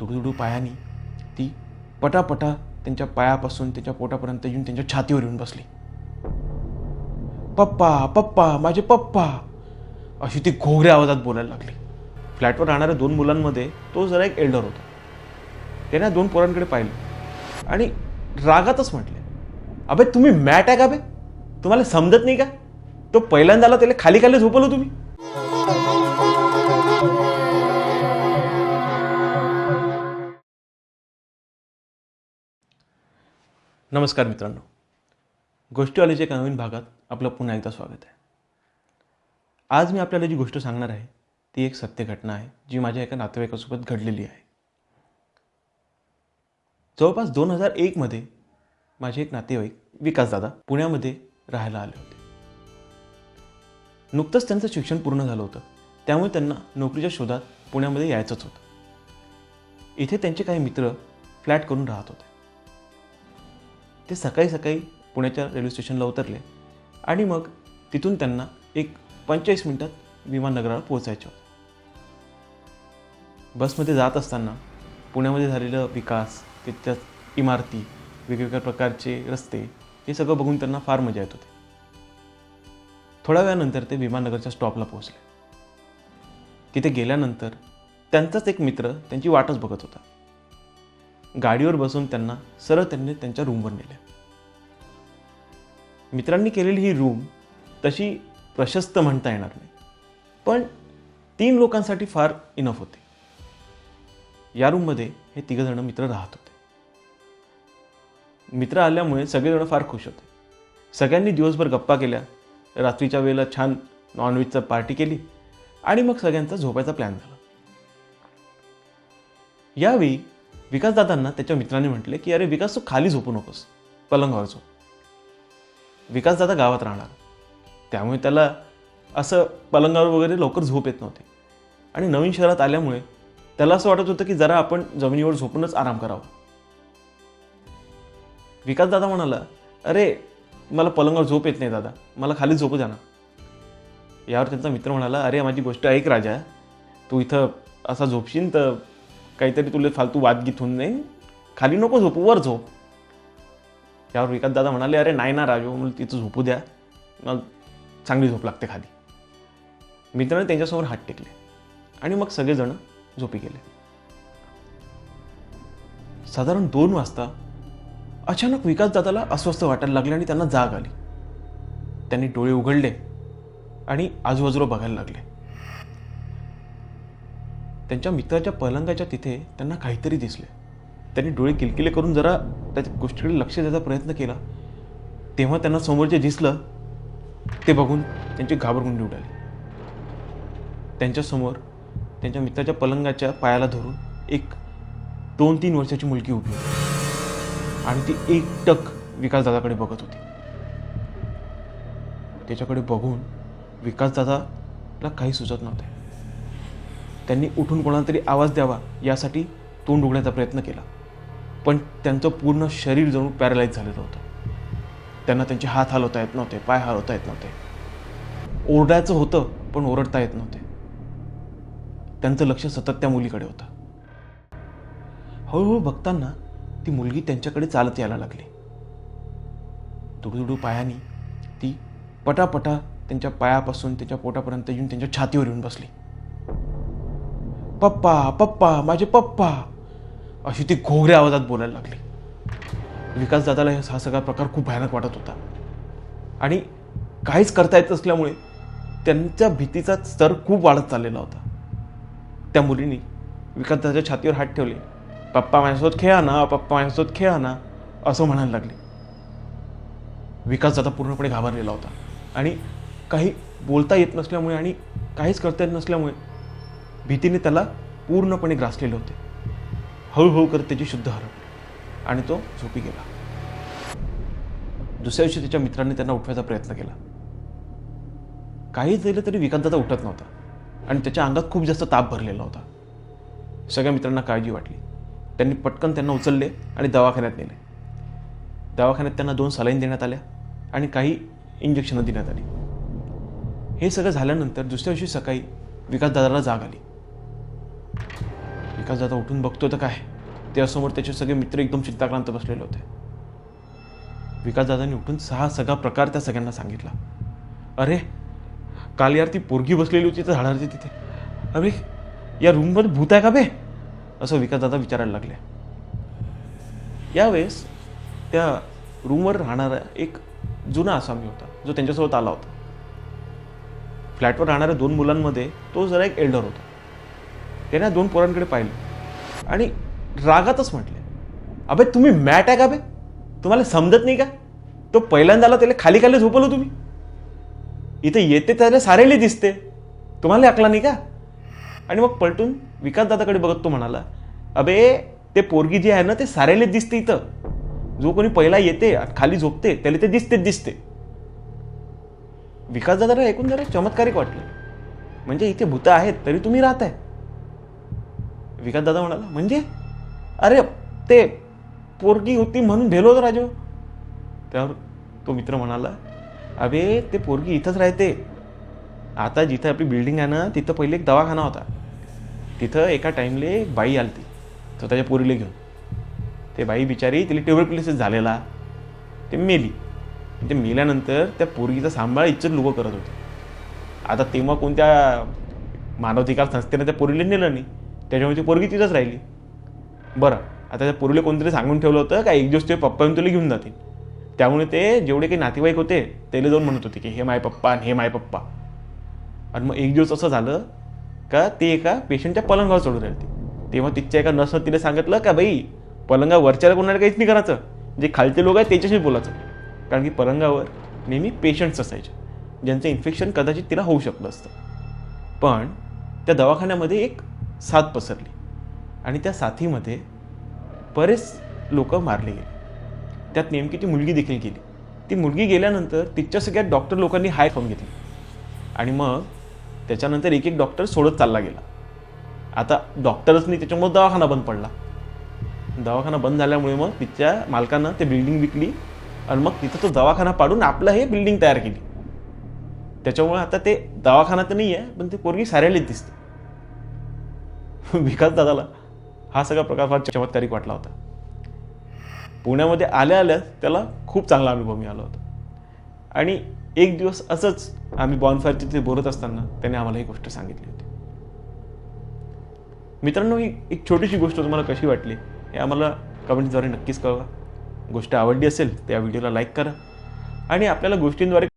तुडू पायाने ती पटापटा त्यांच्या पायापासून त्यांच्या पोटापर्यंत येऊन त्यांच्या छातीवर येऊन बसली. पप्पा पप्पा माझे पप्पा. अशी ती घोगऱ्या आवाजात बोलायला लागली. फ्लॅटवर राहणाऱ्या दोन मुलांमध्ये तो जरा एक एल्डर होता. त्याने दोन पोरांकडे पाहिलं आणि रागातच म्हटले अबे तुम्ही मॅट आहे का बे? तुम्हाला समजत नाही का? तो पहिल्यांदा आला त्याला खाली खाली झोपवलं तुम्ही. नमस्कार मित्रांनो. गोष्टीवालीच्या एका नवीन भागात आपलं पुन्हा एकदा स्वागत आहे. आज मी आपल्याला जी गोष्ट सांगणार आहे ती एक सत्य घटना आहे जी माझ्या एका नातेवाईकासोबत घडलेली आहे. जवळपास दोन हजार एकमध्ये माझे एक नातेवाईक विकासदादा पुण्यामध्ये राहायला आले होते. नुकतंच त्यांचं शिक्षण पूर्ण झालं होतं. त्यामुळे त्यांना नोकरीच्या शोधात पुण्यामध्ये यायचंच होतं. इथे त्यांचे काही मित्र फ्लॅट करून राहत होते. ते सकाळी सकाळी पुण्याच्या रेल्वे स्टेशनला उतरले आणि मग तिथून त्यांना एक पंचेचाळीस मिनटात विमाननगराला पोहोचायचे होते. बसमध्ये जात असताना पुण्यामध्ये झालेलं विकास तिथच्या इमारती वेगवेगळ्या प्रकारचे रस्ते हे सगळं बघून त्यांना फार मजा येत होती. थोड्या वेळानंतर ते विमाननगरच्या स्टॉपला पोहोचले. तिथे गेल्यानंतर त्यांचाच एक मित्र त्यांची वाटच बघत होता. गाडीवर बसून त्यांना सरळ त्यांनी त्यांच्या रूमवर नेले. मित्रांनी केलेली ही रूम तशी प्रशस्त म्हणता येणार नाही. पण तीन लोकांसाठी फार इनफ होते. या रूममध्ये हे तिघजणं मित्र राहत होते. मित्र आल्यामुळे सगळेजण फार खुश होते. सगळ्यांनी दिवसभर गप्पा केल्या. रात्रीच्या वेळेला छान नॉनव्हेजचा पार्टी केली आणि मग सगळ्यांचा झोपायचा प्लॅन झाला. यावेळी विकासदादांना त्याच्या मित्राने म्हटले की अरे विकास तू खाली झोपू नकोस. पलंगावर झोप. विकासदादा गावात राहणार. त्यामुळे त्याला असं पलंगावर वगैरे लवकर झोप येत नव्हती. आणि नवीन शहरात आल्यामुळे त्याला असं वाटत होतं की जरा आपण जमिनीवर झोपूनच आराम करावा. विकासदादा म्हणाला अरे मला पलंगावर झोप येत नाही दादा. मला खाली झोपू द्या ना. यावर त्यांचा मित्र म्हणाला अरे माझी गोष्ट ऐक राजा. तू इथं असा झोपशील तर काहीतरी तुला फालतू वाद गीत होऊन जाईन खाली नको झोपू वर झोप. यावर विकास दादा म्हणाले अरे नाही ना राजू मला तिथं झोपू द्या. मग चांगली झोप लागते खाली. मित्राने त्यांच्यासमोर हात टेकले. आणि मग सगळेजण झोपी गेले. साधारण दोन वाजता अचानक विकास दादाला अस्वस्थ वाटायला लागले आणि त्यांना जाग आली. त्यांनी डोळे उघडले आणि आजूबाजूला बघायला लागले. त्यांच्या मित्राच्या पलंगाच्या तिथे त्यांना काहीतरी दिसले. त्यांनी डोळे किलकिले करून जरा त्या गोष्टीकडे लक्ष द्यायचा प्रयत्न केला. तेव्हा त्यांना समोर जे दिसलं ते बघून त्यांची घाबरगुंडी उडाली. त्यांच्यासमोर त्यांच्या मित्राच्या पलंगाच्या पायाला धरून एक दोन तीन वर्षाची मुलगी उभी होती. आणि ती एकटक विकासदादाकडे बघत होती. त्याच्याकडे बघून विकासदादाला काही सुचत नव्हते. त्यांनी उठून कोणाला तरी आवाज द्यावा यासाठी तोंड उघडण्याचा प्रयत्न केला. पण त्यांचं पूर्ण शरीर जणू पॅरालाइज झालेलं होतं. त्यांना त्यांचे हात हलवता येत नव्हते पाय हलवता येत नव्हते. ओरडायचं होतं पण ओरडता येत नव्हते. त्यांचं लक्ष सतत त्या मुलीकडे होतं. हळूहळू बघताना ती मुलगी त्यांच्याकडे चालत यायला लागली. दुडूदुडू पायानी ती पटापटा त्यांच्या पायापासून त्यांच्या पोटापर्यंत येऊन त्यांच्या छातीवर येऊन बसली. पप्पा पप्पा माझे पप्पा. अशी ती घोगऱ्या आवाजात बोलायला लागली. विकास दादाला हा सगळा प्रकार खूप भयानक वाटत होता. आणि काहीच करता येत असल्यामुळे त्यांच्या भीतीचा स्तर खूप वाढत चाललेला होता. त्या मुलीने विकास दादाच्या छातीवर हात ठेवले. पप्पा माझ्यासोबत खेळा ना पप्पा माझ्यासोबत खेळा ना असं म्हणायला लागले. विकास दादा पूर्णपणे घाबरलेला होता. आणि काही बोलता येत नसल्यामुळे आणि काहीच करता येत नसल्यामुळे भीतीने त्याला पूर्णपणे ग्रासलेले होते. हळूहळू करत त्याची शुद्ध हरपली आणि तो झोपी गेला. दुसऱ्या दिवशी त्याच्या मित्रांनी त्यांना उठवायचा प्रयत्न केला. काही झालं तरी विकांतदादा उठत नव्हता आणि त्याच्या अंगात खूप जास्त ताप भरलेला होता. सगळ्या मित्रांना काळजी वाटली. त्यांनी पटकन त्यांना उचलले आणि दवाखान्यात नेले. दवाखान्यात त्यांना दोन सलाईन देण्यात आल्या आणि काही इंजेक्शनं देण्यात आली. हे सगळं झाल्यानंतर दुसऱ्या दिवशी सकाळी विकासदादाला जाग आली. विकास दादा उठून बघतो तर काय? त्यासमोर त्याचे सगळे मित्र एकदम चिंताक्रांत बसलेले होते. विकास दादांनी उठून सहा सगळा प्रकार त्या सगळ्यांना सांगितला. अरे काल यार ती पोरगी बसलेली होती तर झाडावरती तिथे. अरे या रूममध्ये भूत आहे का बे? असं विकास दादा विचारायला लागले. यावेळेस त्या रूमवर राहणारा एक जुना आसामी होता जो त्यांच्यासोबत आला होता. फ्लॅटवर राहणाऱ्या दोन मुलांमध्ये तो जरा एक एल्डर होता. त्याने दोन पोरांकडे पाहिलं. आणि रागातच म्हटले अबे तुम्ही मॅट आहे का बे? तुम्हाला समजत नाही का? तो पहिल्यांदा आला त्याला खाली खाली झोपवलं तुम्ही. इथे येते त्याला सारेली दिसते. तुम्हाला ऐकला नाही का? आणि मग पलटून विकास दादाकडे बघत तो म्हणाला अबे ते पोरगी जी आहे ना ते सारेले दिसते इथं. जो कोणी पहिला येते खाली झोपते त्याला ते दिसतेच दिसते. विकास दादाला ऐकून जरा चमत्कारिक वाटलं. म्हणजे इथे भूत आहेत तरी तुम्ही राहताय. विकास दादा म्हणाला म्हणजे? अरे ते पोरगी होती म्हणून भेलो होतो राजू. त्यावर तो मित्र म्हणाला अबे ते पोरगी इथंच राहते. आता जिथं आपली बिल्डिंग आहे ना तिथं पहिले एक दवाखाना होता. तिथं एका टाईमले एक बाई आलती तो त्याच्या पोरीला घेऊन. ते बाई बिचारी तिला ट्युबरक्युलिसिस झालेला. ते मेली. ते मेल्यानंतर त्या पोरगीचा सांभाळ इच्छित लोक करत होते. आता तेव्हा कोणत्या मानवाधिकार संस्थेनं त्या पोरीला नेलं नाही. त्याच्यामुळे ती पोरगी तिथंच राहिली. बरं आता त्या पोरीला कोणतरी सांगून ठेवलं होतं का एक दिवस ते पप्पा येऊन तुला घेऊन जातील. त्यामुळे ते जेवढे काही नातेवाईक होते त्याला जाऊन म्हणत होते की हे माय पप्पा आणि हे माय पप्पा. आणि मग एक दिवस असं झालं का ते एका पेशंटच्या पलंगावर चढून राहिली तेव्हा तिच्या एका नर्सनं तिला सांगितलं का बाई पलंगा वरच्याला कोणाला काहीच नाही करायचं. जे खालचे लोक आहेत त्याच्याशी बोलायचं. कारण की पलंगावर नेहमी पेशंट्स असायचे ज्यांचं इन्फेक्शन कदाचित तिला होऊ शकलं असतं. पण त्या दवाखान्यामध्ये एक साथ पसरली. आणि त्या साथीमध्ये बरेच लोक मारले गेले. त्यात नेमकी ती मुलगी देखील गेली. ती मुलगी गेल्यानंतर तिच्या सगळ्यात डॉक्टर लोकांनी हाय खाऊन घेतली. आणि मग त्याच्यानंतर एक एक डॉक्टर सोडत चालला गेला. आता डॉक्टरच नाही त्याच्यामुळे दवाखाना बंद पडला. दवाखाना बंद झाल्यामुळे मग तिच्या मालकानं ते बिल्डिंग विकली आणि मग तिथं तो दवाखाना पाडून आपलं हे बिल्डिंग तयार केली. त्याच्यामुळे आता ते दवाखाना तर नाही आहे पण ते पोरगी साऱ्यालीच दिसते. विकास दादाला हा सगळा प्रकार फार चमत्कारिक वाटला होता. पुण्यामध्ये आल्या आल्या त्याला खूप चांगला अनुभव मिळाला होता. आणि एक दिवस असंच आम्ही बॉनफायरची तिथे बोलत असताना त्याने आम्हाला ही गोष्ट सांगितली होती. मित्रांनो ही एक छोटीशी गोष्ट तुम्हाला कशी वाटली हे आम्हाला कमेंटद्वारे नक्कीच कळवा. गोष्ट आवडली असेल तर या व्हिडिओला लाईक करा. आणि आपल्याला गोष्टींद्वारे